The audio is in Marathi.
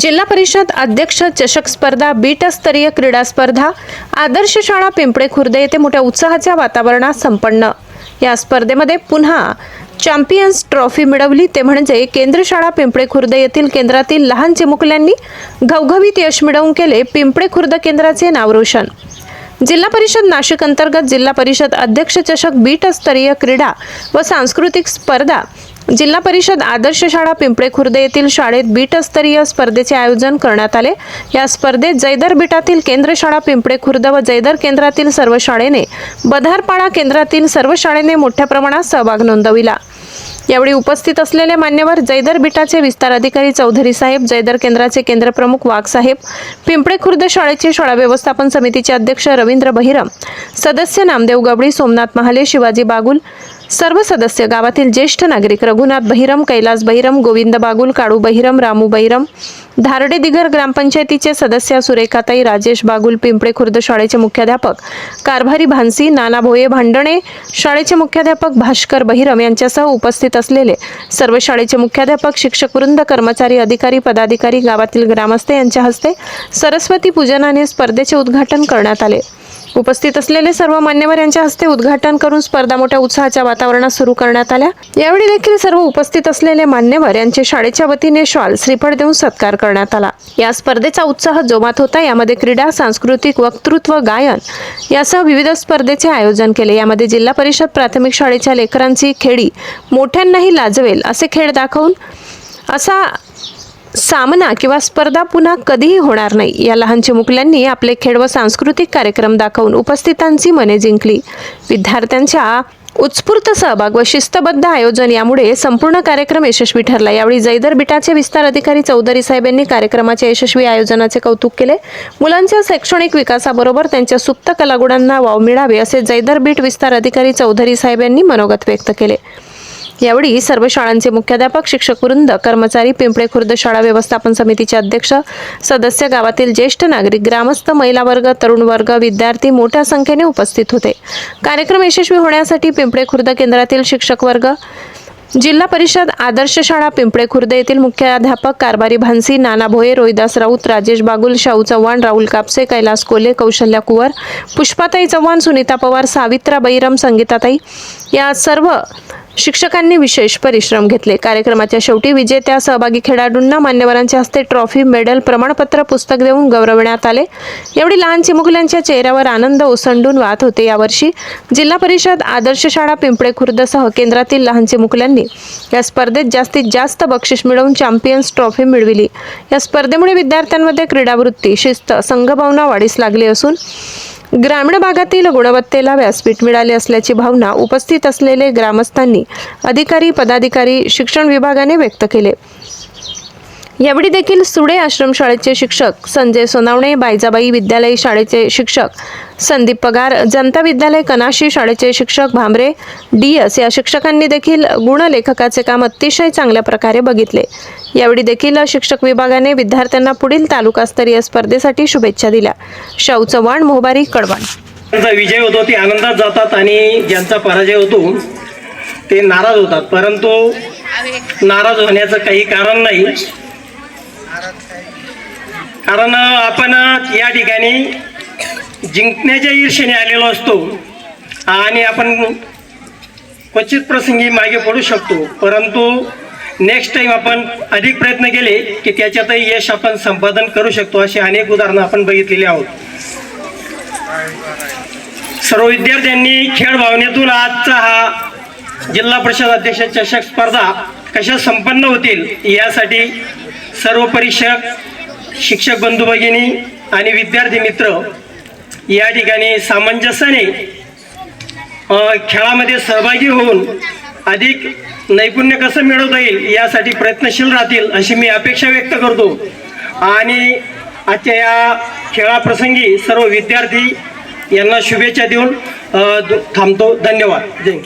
जिल्हा परिषद अध्यक्ष चषक स्पर्धा बीट स्तरीय क्रीडा स्पर्धा आदर्श शाळा पिंपळे खुर्द येथे मोठ्या उत्साहाच्या वातावरणात संपन्न. या स्पर्धेमध्ये पुन्हा चॅम्पियन्स ट्रॉफी मिळवली. ते म्हणजे केंद्र शाळा पिंपळे खुर्द येथील केंद्रातील लहान चिमुकल्यांनी घवघवीत यश मिळवून केले. पिंपळे खुर्द केंद्राचे नाव रोशन जिल्हा परिषद नाशिक अंतर्गत जिल्हा परिषद अध्यक्ष चषक बीटस्तरीय क्रीडा व सांस्कृतिक स्पर्धा जिल्हा परिषद आदर्श शाळा पिंपळे खुर्द येथील शाळेत बीटस्तरीय स्पर्धेचे आयोजन करण्यात आले. या स्पर्धेत जयदर बीटातील केंद्र शाळा पिंपळे खुर्द व जयदर केंद्रातील सर्व शाळेने बधारपाडा केंद्रातील सर्व शाळेने मोठ्या प्रमाणात सहभाग नोंदविला. यावेळी उपस्थित असलेले मान्यवर जयदर बिटाचे विस्तार अधिकारी चौधरी साहेब जयदर केंद्राचे केंद्रप्रमुख वाघसाहेब पिंपळे खुर्द शाळेचे शाळा व्यवस्थापन समितीचे अध्यक्ष रवींद्र बहिरम सदस्य नामदेव गवळी सोमनाथ महाले शिवाजी बागुल सर्व सदस्य गावातील ज्येष्ठ नागरिक रघुनाथ बहिरम कैलास बहिरम गोविंद बागुल काळू बहिरम रामू बहिरम धारडे दिगर ग्रामपंचायतीचे सदस्य सुरेखाताई राजेश बागुल पिंपळे खुर्द शाळेचे मुख्याध्यापक कारभारी भानसी नाना भोये भांडणे शाळेचे मुख्याध्यापक भास्कर बहिरम यांच्यासह उपस्थित असलेले सर्व शाळेचे मुख्याध्यापक शिक्षक वृंद कर्मचारी अधिकारी पदाधिकारी गावातील ग्रामस्थ यांच्या हस्ते सरस्वती पूजनाने स्पर्धेचे उद्घाटन करण्यात आले. उपस्थित असलेले सर्व मान्यवर यांच्या हस्ते उद्घाटन करून स्पर्धा मोठ्या उत्साहाच्या वातावरणात सुरू करण्यात आल्या. यावेळी देखील सर्व उपस्थित असलेले मान्यवर यांचे शाळेच्या वतीने शॉल श्रीफळ देऊन सत्कार करण्यात आला. या स्पर्धेचा उत्साह जोमात होता. यामध्ये क्रीडा सांस्कृतिक वक्तृत्व गायन यासह विविध स्पर्धेचे आयोजन केले. यामध्ये जिल्हा परिषद प्राथमिक शाळेच्या लेकरांची खेळी मोठ्यांनाही लाजवेल असे खेळ दाखवून असा सामना किंवा स्पर्धा पुन्हा कधीही होणार नाही. या लहान चिमुकल्यांनी आपले खेळ व सांस्कृतिक कार्यक्रम दाखवून उपस्थितांची मने जिंकली. विद्यार्थ्यांच्या उत्स्फूर्त सहभाग व शिस्तबद्ध आयोजन यामुळे संपूर्ण कार्यक्रम यशस्वी ठरला. यावेळी जैदर बिटाचे विस्तार अधिकारी चौधरी साहेब यांनी कार्यक्रमाच्या यशस्वी आयोजनाचे कौतुक केले. मुलांच्या शैक्षणिक विकासाबरोबर त्यांच्या सुप्त कलागुणांना वाव मिळावे असे जैदर बीट विस्तार अधिकारी चौधरी साहेब यांनी मनोगत व्यक्त केले. यावेळी सर्व शाळांचे मुख्याध्यापक शिक्षक वृंद कर्मचारी पिंपळे खुर्द शाळा व्यवस्थापन समितीचे अध्यक्ष सदस्य गावातील ज्येष्ठ नागरिक ग्रामस्थ महिला वर्ग तरुण वर्ग विद्यार्थी मोठ्या संख्येने उपस्थित होते. कार्यक्रम यशस्वी होण्यासाठी पिंपळे खुर्द केंद्रातील शिक्षक वर्ग जिल्हा परिषद आदर्श शाळा पिंपळे खुर्द येथील मुख्याध्यापक कारभारी भानसी नाना भोये रोहिदास राऊत राजेश बागुल शाहू चव्हाण राहुल कापसे कैलास कोले कौशल्या कुवर पुष्पाताई चव्हाण सुनीता पवार सावित्रा बैरम संगीताताई या सर्व शिक्षकांनी विशेष परिश्रम घेतले. कार्यक्रमाच्या शेवटी विजेत्या सहभागी खेळाडूंना मान्यवरांच्या हस्ते ट्रॉफी मेडल प्रमाणपत्र पुस्तक देऊन गौरवण्यात आले. एवढी लहान चिमुकल्यांच्या चेहऱ्यावर आनंद ओसंडून वाहत होते यावर्षी जिल्हा परिषद आदर्श शाळा पिंपळे खुर्दसह केंद्रातील लहान चिमुकल्यांनी या स्पर्धेत जास्तीत जास्त बक्षीस मिळवून चॅम्पियन्स ट्रॉफी मिळविली. या स्पर्धेमुळे विद्यार्थ्यांमध्ये क्रीडावृत्ती शिस्त संघभावना वाढीस लागली असून ग्रामीण भागातील गुणवत्तेला व्यासपीठ मिळाले असल्याची भावना उपस्थित असलेले ग्रामस्थांनी अधिकारी पदाधिकारी शिक्षण विभागाने व्यक्त केले. यावेळी देखील सुडे आश्रमशाळेचे शिक्षक संजय सोनावणे बायजाबाई विद्यालय शाळेचे शिक्षक संदीप पगार जनता विद्यालय कनाशी शाळेचे शिक्षक भांबरे डी एस या शिक्षकांनी देखील गुणलेखकाचे काम अतिशय चांगल्या प्रकारे बघितले. यावेळी देखील शिक्षक विभागाने विद्यार्थ्यांना पुढील तालुकास्तरीय स्पर्धेसाठी शुभेच्छा दिल्या. शाऊ चव्हाण मोहबारी कडवाण. विजय होतो ते आनंदात जातात आणि ज्यांचा पराजय होतो ते नाराज होतात. परंतु नाराज होण्याचं काही कारण नाही. कारण आपण या ठिकाणी जिंकण्याच्या ईर्षेने आलेलो असतो आणि आपण क्वचित प्रसंगी मागे पडू शकतो. परंतु नेक्स्ट टाइम आपण अधिक प्रयत्न केले की त्याच्यातही यश आपण संपादन करू शकतो अशी अनेक उदाहरणं आपण बघितलेली आहोत. सर्व विद्यार्थ्यांनी खेळ भावनेतून आजचा हा जिल्हा परिषद अध्यक्ष चषक स्पर्धा कशा संपन्न होतील यासाठी सर्व परीक्षक शिक्षक बंधू भगिनी आणि विद्यार्थी मित्र या ठिकाणी सामंजस्याने खेळामध्ये सहभागी होऊन अधिक नैपुण्य कसं मिळवता येईल यासाठी प्रयत्नशील राहतील अशी मी अपेक्षा व्यक्त करतो. आणि आजच्या या खेळाप्रसंगी सर्व विद्यार्थी यांना शुभेच्छा देऊन थांबतो. धन्यवाद. जय